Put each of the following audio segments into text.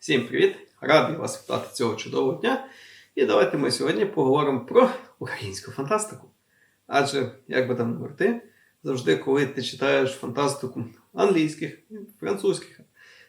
Всім привіт! Радий вас вітати цього чудового дня. І давайте ми сьогодні поговоримо про українську фантастику. Адже, як би там говорити, завжди, коли ти читаєш фантастику англійських, французьких,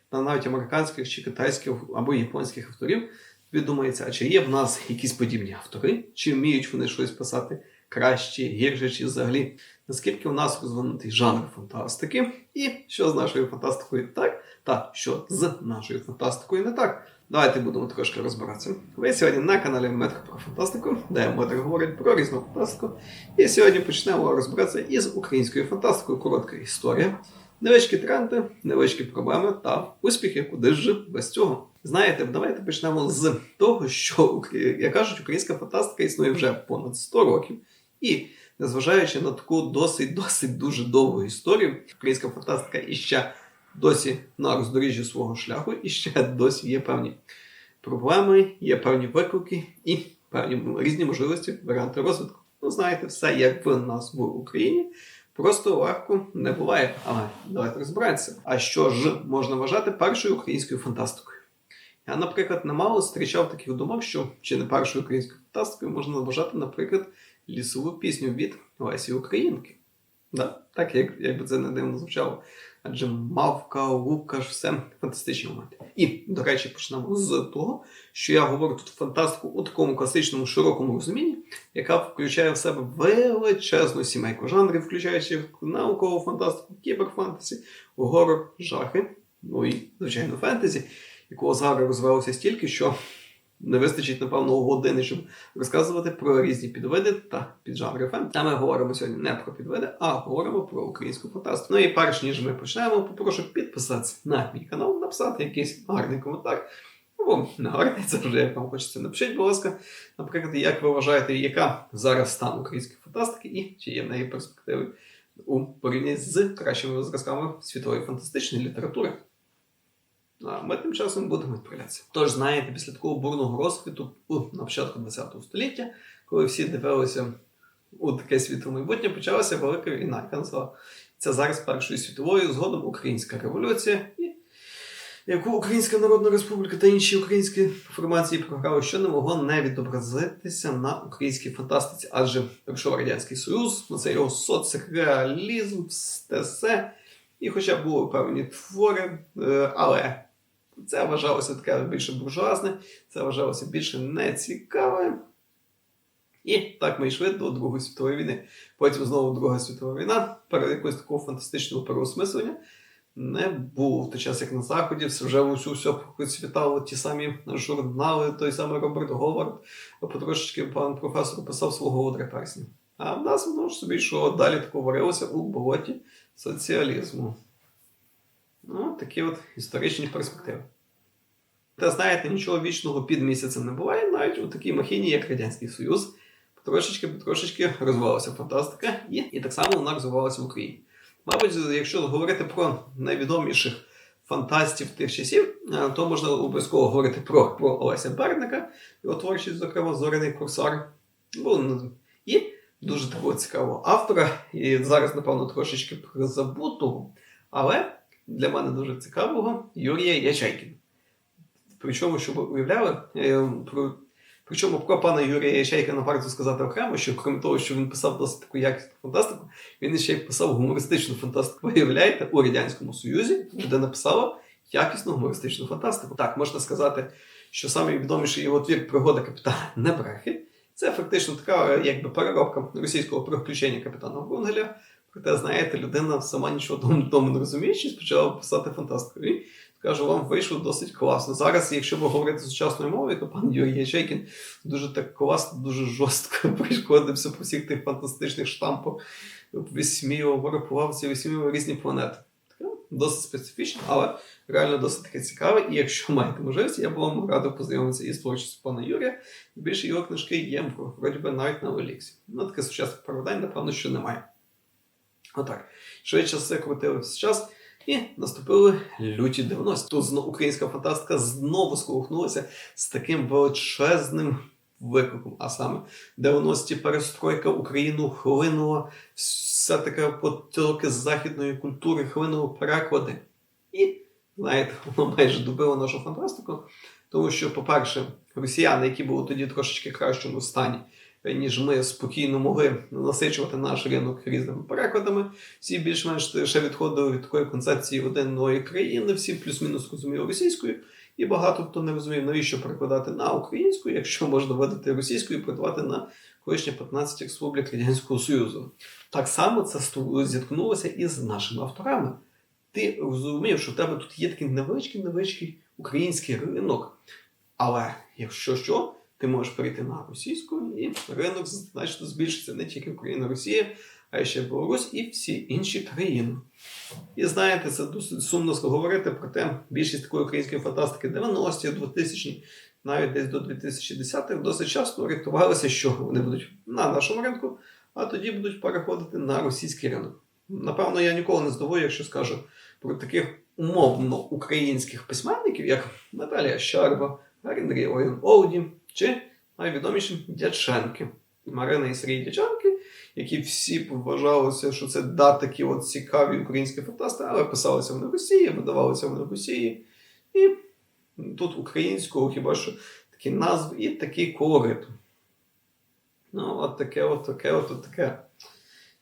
та навіть американських чи китайських або японських авторів, тобі думається, а чи є в нас якісь подібні автори, чи вміють вони щось писати краще, гірше, чи взагалі, наскільки у нас розвинутий жанр фантастики, і що з нашою фантастикою так, та що з нашою фантастикою не так. Давайте будемо трошки розбиратися. Ви сьогодні на каналі Метр про фантастику, де Метр говорить про різну фантастику. І сьогодні почнемо розбиратися із українською фантастикою. Коротка історія, невеличкі тренди, невеличкі проблеми та успіхи, куди ж без цього. Знаєте, давайте почнемо з того, що як кажуть, українська фантастика існує вже понад 100 років. І незважаючи на таку досить досить дуже довгу історію, українська фантастика іще досі на роздоріжжі свого шляху, і ще досі є певні проблеми, є певні виклики і певні різні можливості, варіанти розвитку. Ну, знаєте, все як в нас в Україні. Просто легко не буває. Але давайте розбиратися. А що ж можна вважати першою українською фантастикою? Я, наприклад, немало зустрічав таких думок, що чи не першою українською фантастикою можна вважати, наприклад, лісову пісню від Лесі Українки. Да? Так, як, як би це не дивно звучало. Адже мавка, Лукаш, все фантастичні моменти. І, до речі, почнемо з того, що я говорю тут фантастику у такому класичному широкому розумінні, яка включає в себе величезну сімейку жанрів, включаючи наукову фантастику, кіберфантасі, горор, жахи, ну і, звичайно, фентезі, якого зараз розвивалося стільки, що не вистачить, напевно, години, щоб розказувати про різні підвиди та піджанри фен. А ми говоримо сьогодні не про підвиди, а говоримо про українську фантастику. Ну і перш ніж ми почнемо, попрошу підписатися на мій канал, написати якийсь гарний коментар. Або не гарний, це вже як вам хочеться. Напишіть, будь ласка, наприклад, як ви вважаєте, яка зараз стан української фантастики і чи є в неї перспективи у порівнянні з кращими зразками світової фантастичної літератури. А ми тим часом будемо відправлятися. Тож, знаєте, після такого бурного розквіту у, на початку ХХ століття, коли всі дивилися у таке світле майбутнє, почалася велика війна, називала це зараз Першою світовою, згодом Українська революція, і яку Українська Народна Республіка та інші українські формації програли, що не могло не відобразитися на українській фантастиці, адже прийшов Радянський Союз, це його соцреалізм, все. І хоча були певні твори, е, але це вважалося таке більше буржуазне, це вважалося більше нецікаве. І так ми йшли до Другої світової війни. Потім знову Друга світова війна, перед якогось такого фантастичного переосмислення не було в той час, як на Заході, все вже усю все процвітало, ті самі журнали, той самий Роберт Говард, потрошечки пан професор писав свого одре персня. А в нас воно ж собі що далі тако варилося у болоті соціалізму. Ну, такі от історичні перспективи. Та знаєте, нічого вічного під місяцем не буває, навіть у такій махіні, як Радянський Союз, потрошечки потрошечки розвивалася фантастика, і, і так само вона розвивалася в Україні. Мабуть, якщо говорити про найвідоміших фантастів тих часів, е, то можна обов'язково говорити про, про Олеся Берника, його творчість, зокрема, Зоряний Курсар. Ну, і дуже такого цікавого автора, і зараз, напевно, трошечки призабутого, але для мене дуже цікавого Юрія Ячайкіна. Причому, щоб ви уявляли, е, про, причому про пана Юрія Ячайкіна варто сказати окремо, що крім того, що він писав досить таку якісну фантастику, він ще й писав гумористичну фантастику. Виявляєте, у Радянському Союзі, де написала якісну гумористичну фантастику. Так, можна сказати, що найвідоміший його твір пригода капітана Небрехи. Це фактично така е, якби переробка російського приключення капітана Врунгеля. Проте, знаєте, людина сама нічого тому, не розуміючи, почала писати фантастику. І кажу, вам вийшло досить класно. Зараз, якщо ви говорите сучасною мовою, то пан Юрій Ячейкін дуже так класно, дуже жорстко пришкодився по всіх тих фантастичних штампах, висміював, ці висміював різні планети. Досить специфічно, але реально досить таке цікаве. І якщо маєте можливість, я б вам радив познайомитися із творчістю пана Юрія. Більше його книжки є, вроді би, навіть на Еліксі. Ну, таке сучасних переведень, напевно, що немає. Отак. Швидше все крутився час. І наступили люті 90 Тут українська фантастика знову сколихнулася з таким величезним викликом. А саме 90-ті перестройка Україну хлинула, все таке потоки західної культури хлинули переклади. І знаєте, воно майже добило нашу фантастику. Тому що, по-перше, росіяни, які були тоді трошечки кращому стані, ніж ми спокійно могли насичувати наш ринок різними перекладами, всі більш-менш ще відходили від такої концепції одної країни, всі плюс-мінус розуміли російською. І багато хто не розумів, навіщо перекладати на українську, якщо можна видати російською і перекладати на колишні 15 республік Радянського Союзу. Так само це зіткнулося і з нашими авторами. Ти розумів, що в тебе тут є такий невеличкий невеличкий український ринок. Але якщо що, ти можеш перейти на російську, і ринок значно збільшиться не тільки Україна, Росія, а ще Білорусь і всі інші країни. І знаєте, це досить сумно говорити про те, більшість такої української фантастики 90-ті, 2000-ті, навіть десь до 2010-х досить часто орієнтувалися, що вони будуть на нашому ринку, а тоді будуть переходити на російський ринок. Напевно, я ніколи не здивую, якщо скажу про таких умовно українських письменників, як Наталія Щарба, Андрій Оріон Оуді чи найвідоміші Дяченки. Марина і Сергій Дяченки, які всі вважалися, що це да, такі от цікаві українські фантасти, але писалися вони в Росії, видавалися вони в Росії. І тут українського хіба що такі назви і такий колорит. Ну, от таке, от таке, от, таке.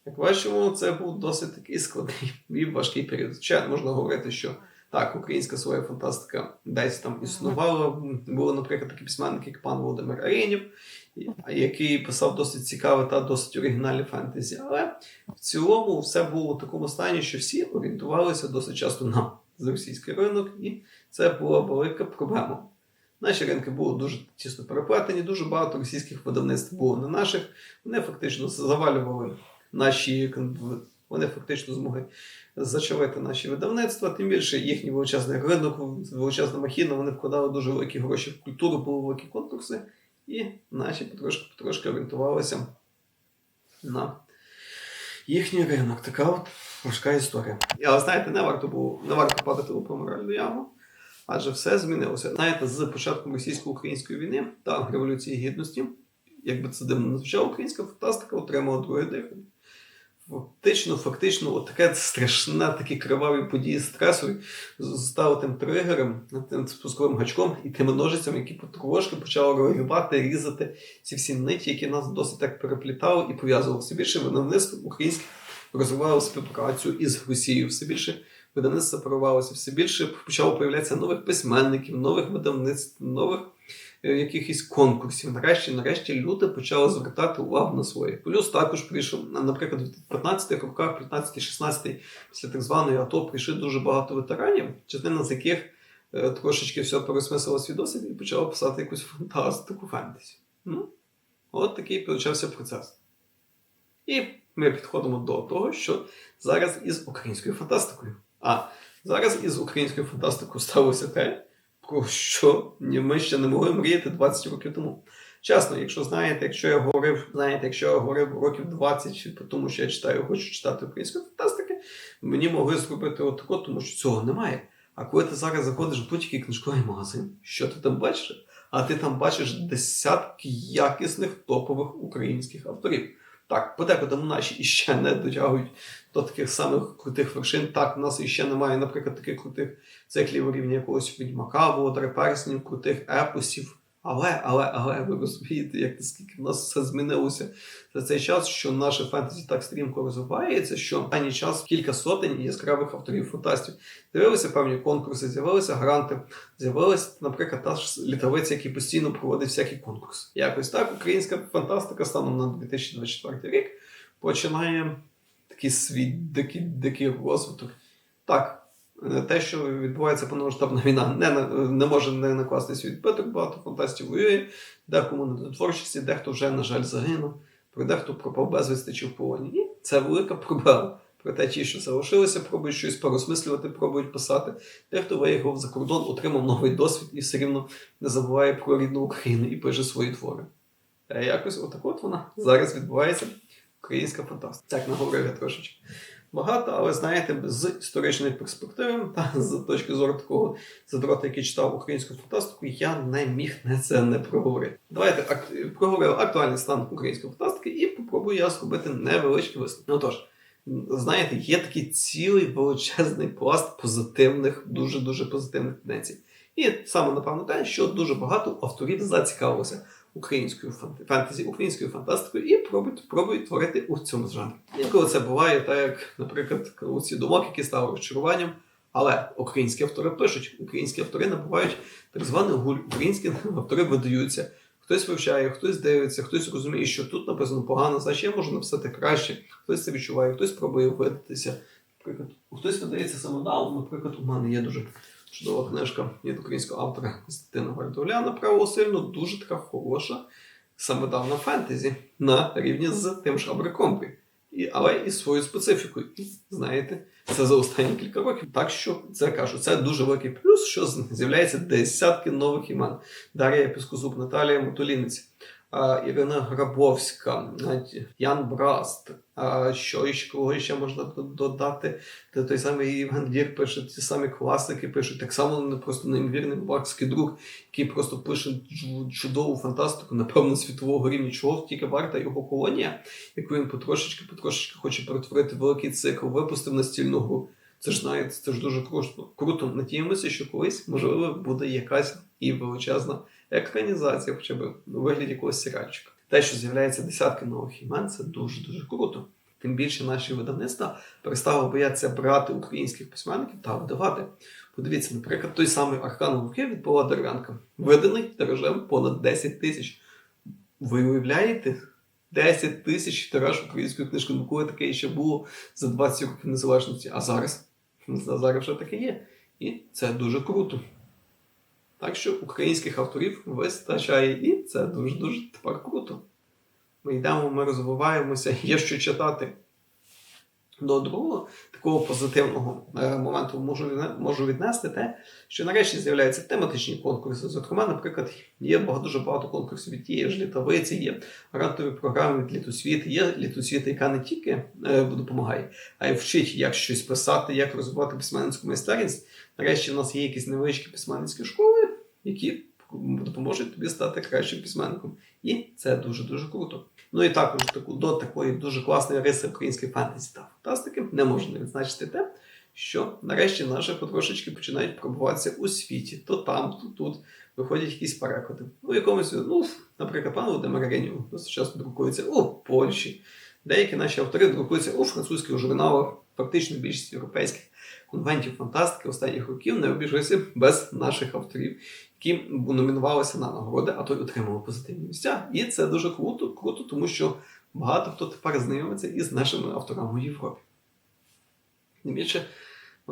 Як бачимо, це був досить такий складний і важкий період. Ще можна говорити, що так, українська своя фантастика десь там існувала. Були, наприклад, такі письменники, як пан Володимир Аренів, який писав досить цікаве та досить оригінальне фентезі. Але в цілому все було в такому стані, що всі орієнтувалися досить часто на російський ринок, і це була велика проблема. Наші ринки були дуже тісно переплетені, дуже багато російських видавництв було не наших. Вони фактично завалювали наші вони фактично змогли зачавити наші видавництва. Тим більше їхній величезний ринок, величезна махіна, вони вкладали дуже великі гроші в культуру, були великі конкурси, і наші потрошки потрошки орієнтувалися на їхній ринок. Така от важка історія. Але знаєте, не варто було не варто падати у помиральну яму. Адже все змінилося. Знаєте, з початком російсько-української війни та революції гідності, якби це дивно звучало, українська фантастика отримала друге дихання. Фактично, фактично, от таке страшне, такі криваві події стресу став тим тригером, тим спусковим гачком і тими ножицями, які потрошки почали розривати, різати ці всі ниті, які нас досить так переплітали і пов'язували. Все більше видавництво українське розвивало співпрацю із Росією, все більше видавництво сепарувалося, все більше почало появлятися нових письменників, нових видавництв, нових якихось конкурсів. Нарешті, нарешті люди почали звертати увагу на своє. Плюс також прийшов, наприклад, в 15-х роках, 15-16 після так званої АТО прийшли дуже багато ветеранів, частина з яких е, трошечки все пересмислила свій досвід і почала писати якусь фантастику фентезі. Ну, от такий почався процес. І ми підходимо до того, що зараз із українською фантастикою. А зараз із українською фантастикою сталося те, про що ми ще не могли мріяти 20 років тому. Чесно, якщо знаєте, якщо я говорив, знаєте, якщо я говорив років 20, по тому що я читаю, хочу читати українську фантастики, мені могли зробити отако, тому що цього немає. А коли ти зараз заходиш в будь-який книжковий магазин, що ти там бачиш? А ти там бачиш десятки якісних топових українських авторів. Так, подекуди наші іще не дотягують до таких самих крутих вершин. Так, у нас іще немає, наприклад, таких крутих циклів рівня якогось відьмака, володаря крутих епосів. Але, але, але ви розумієте, як наскільки в нас все змінилося за цей час, що наше фентезі так стрімко розвивається, що в час кілька сотень яскравих авторів фантастів. З'явилися певні конкурси, з'явилися гранти, з'явилася, наприклад, та ж літовиця, який постійно проводить всякі конкурси. Якось так українська фантастика станом на 2024 рік починає такий свій дикий, дикий розвиток. Так. Те, що відбувається повномасштабна війна, не не може не накласти свій відбиток, багато фантастів воює, декому не до творчості, дехто вже, на жаль, загинув, про дехто пропав безвісти чи в полоні. І це велика проблема. Проте ті, що залишилися, пробують щось порозмислювати, пробують писати. Дехто виїхав за кордон, отримав новий досвід і все рівно не забуває про рідну Україну і пише свої твори. А якось отак от вона зараз відбувається українська фантастика. Так наговорив я трошечки багато, але знаєте, з історичної перспективи та з точки зору такого задрота, який читав українську фантастику, я не міг не це не проговорити. Давайте ак- проговорив актуальний стан української фантастики і попробую я зробити невеличкий висновок. Ну тож, знаєте, є такий цілий величезний пласт позитивних, дуже-дуже позитивних тенденцій. І саме напевно те, що дуже багато авторів зацікавилося українською фентезі, українською фантастикою і пробують, пробують творити у цьому жанрі. Інколи це буває так, як, наприклад, ці думок, які стали розчаруванням. Але українські автори пишуть, українські автори набувають так званий гуль. Українські автори видаються. Хтось вивчає, хтось дивиться, хтось розуміє, що тут написано погано, значить я можу написати краще. Хтось це відчуває, хтось пробує видатися. Наприклад, хтось видається самодавно. Наприклад, у мене є дуже чудова книжка від українського автора Костянтина Гвардоляна право сильно, дуже така хороша самодавна фентезі на рівні з тим ж Абракомбрі. І, але із своєю специфікою. І знаєте, це за останні кілька років. Так що це кажу, це дуже великий плюс, що з'являється десятки нових імен. Дар'я Піскозуб, Наталія Мотолінець, а, Ірина Грабовська, Ян Браст. А що ще кого ще можна додати? Та той самий Євген Дір пише, ті самі класики пишуть. Так само не просто неймовірний бакський друг, який просто пише чудову фантастику, напевно, світового рівня. Чого тільки варта його колонія, яку він потрошечки, потрошечки хоче перетворити великий цикл, випустив настільну гру. Це ж знаєте, це ж дуже круто. Круто. Надіємося, що колись, можливо, буде якась і величезна екранізація, хоча б у вигляді якогось серіальчика. Те, що з'являється десятки нових імен, це дуже дуже круто. Тим більше наші видавництва перестали боятися брати українських письменників та видавати. Подивіться, наприклад, той самий Аркан Луки від Павла Дерев'янка, виданий тиражем понад 10 тисяч. Ви уявляєте? 10 тисяч тираж української книжки. Ну коли таке ще було за 20 років незалежності, а зараз? А зараз вже таке є. І це дуже круто. Так що українських авторів вистачає, і це дуже-дуже тепер круто. Ми йдемо, ми розвиваємося, є що читати. До другого такого позитивного е, моменту можу, можу віднести те, що нарешті з'являються тематичні конкурси. Зокрема, наприклад, є дуже багато конкурсів від тієї ж літовиці, є грантові програми від літосвіт, є літосвіт, яка не тільки е, допомагає, а й вчить, як щось писати, як розвивати письменницьку майстерність. Нарешті в нас є якісь невеличкі письменницькі школи, які допоможуть тобі стати кращим письменником. І це дуже-дуже круто. Ну і також таку, до такої дуже класної риси української фентезі та фантастики не можна не відзначити те, що нарешті наші потрошечки починають пробуватися у світі. То там, то тут виходять якісь переклади. У якомусь, ну, наприклад, пан Володимир Ренів досить часто друкується у Польщі. Деякі наші автори друкуються у французьких журналах, фактично більшість європейських конвентів фантастики останніх років не обійшлися без наших авторів, які номінувалися на нагороди, а то й отримали позитивні місця. І це дуже круто, круто, тому що багато хто тепер знайомиться із нашими авторами у Європі. Тим більше,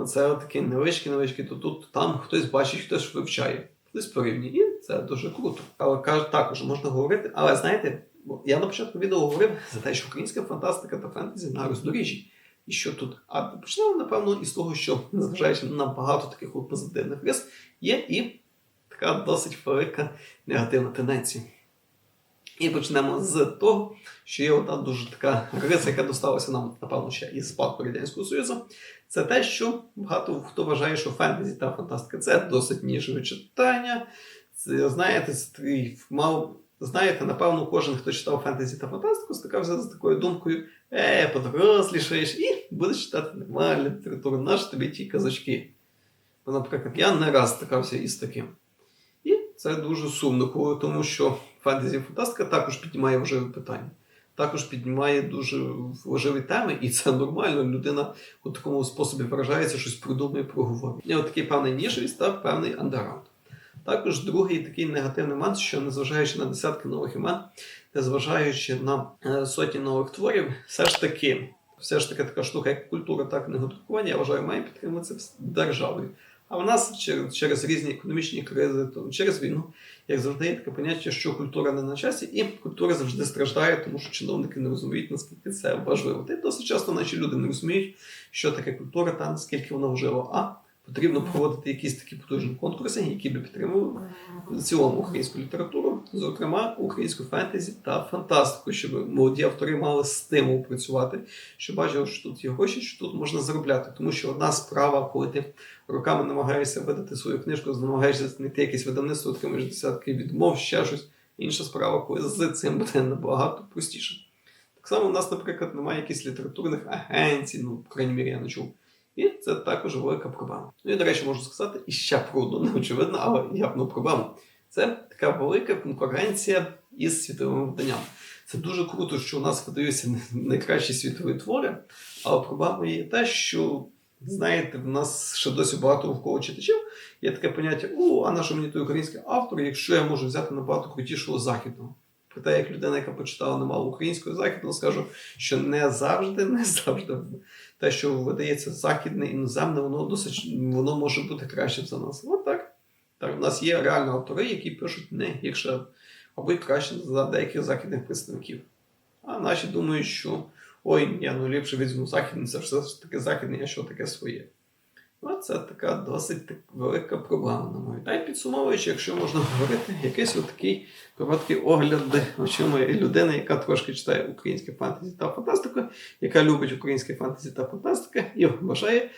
це такі невеличкі, невеличкі, то тут, там хтось бачить, хтось вивчає, хтось порівнює. І це дуже круто. Але також можна говорити, але знаєте, я на початку відео говорив за те, що українська фантастика та фентезі на роздоріжжі. І що тут? А почнемо, напевно, із того, що, незважаючи на багато таких позитивних рис, є і така досить велика негативна тенденція. І почнемо з того, що є одна дуже така риса, яка досталася нам, напевно, ще із спадку Радянського Союзу. Це те, що багато хто вважає, що фентезі та фантастика це досить ніжеве читання. Це, знаєте, мав. Знаєте, напевно, кожен, хто читав фентезі та фантастику, стикався з такою думкою: е, подорослішаєш і будеш читати нормальну літературу, наш тобі ті казочки. Наприклад, я не раз стикався із таким. І це дуже сумно, тому що фентезі і фантастика також піднімає важливі питання. Також піднімає дуже важливі теми, і це нормально. Людина у такому способі виражається, щось придумує, проговорює. Є такий певний ніжність та певний андеграунд. Також другий такий негативний момент, що незважаючи на десятки нових імен, незважаючи на е, сотні нових творів, все ж таки, все ж таки така штука, як культура та книгодрукування, я вважаю, має підтримуватися державою. А в нас через, через різні економічні кризи, то через війну, як завжди, є таке поняття, що культура не на часі, і культура завжди страждає, тому що чиновники не розуміють, наскільки це важливо. Й досить часто наші люди не розуміють, що таке культура та наскільки вона важлива. А потрібно проводити якісь такі потужні конкурси, які би підтримували в цілому українську літературу, зокрема українську фентезі та фантастику, щоб молоді автори мали стимул працювати, щоб бачили, що тут є гроші, що тут можна заробляти. Тому що одна справа, коли ти роками намагаєшся видати свою книжку, намагаєшся знайти якесь видавництво, отримаєш десятки відмов, ще щось. Інша справа, коли з цим буде набагато простіше. Так само у нас, наприклад, немає якихось літературних агенцій, ну, в крайній мірі, я не чув. І це також велика проблема. Ну і, до речі, можу сказати і ще про одну, не очевидно, але явну проблему. Це така велика конкуренція із світовими виданнями. Це дуже круто, що у нас видаються найкращі світові твори, але проблема є те, що, знаєте, в нас ще досі багато в кого читачів є таке поняття: о, а на що мені той український автор, якщо я можу взяти набагато крутішого західного. Проте, як людина, яка почитала немало української західного, скажу, що не завжди, не завжди те, що видається західне, іноземне, воно досить воно може бути краще за нас. От так. Так, у нас є реально автори, які пишуть не гірше або й краще за деяких західних представників. А наші думають, що ой, я ну ліпше візьму західне, це все ж таки західне, а що таке своє. Оце така досить так велика проблема, на мою. Та й підсумовуючи, якщо можна говорити, якийсь отакий короткий огляд очима людини, яка трошки читає українське фантезі та фантастику, яка любить українське фантезі та фантастика, і бажає,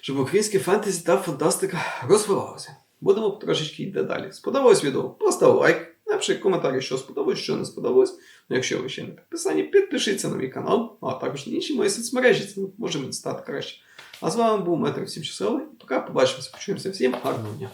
щоб українське фентезі та фантастика розвивалося. Будемо трошечки йти далі. Сподобалось відео? Постав лайк, напиши коментарі, що сподобалось, що не сподобалось. Ну, якщо ви ще не підписані, підпишіться на мій канал, а також на інші мої соцмережі, це може стати краще. А з вами був Метрик всім щасливий. Пока побачимося, почуємося всім. Гарного дня!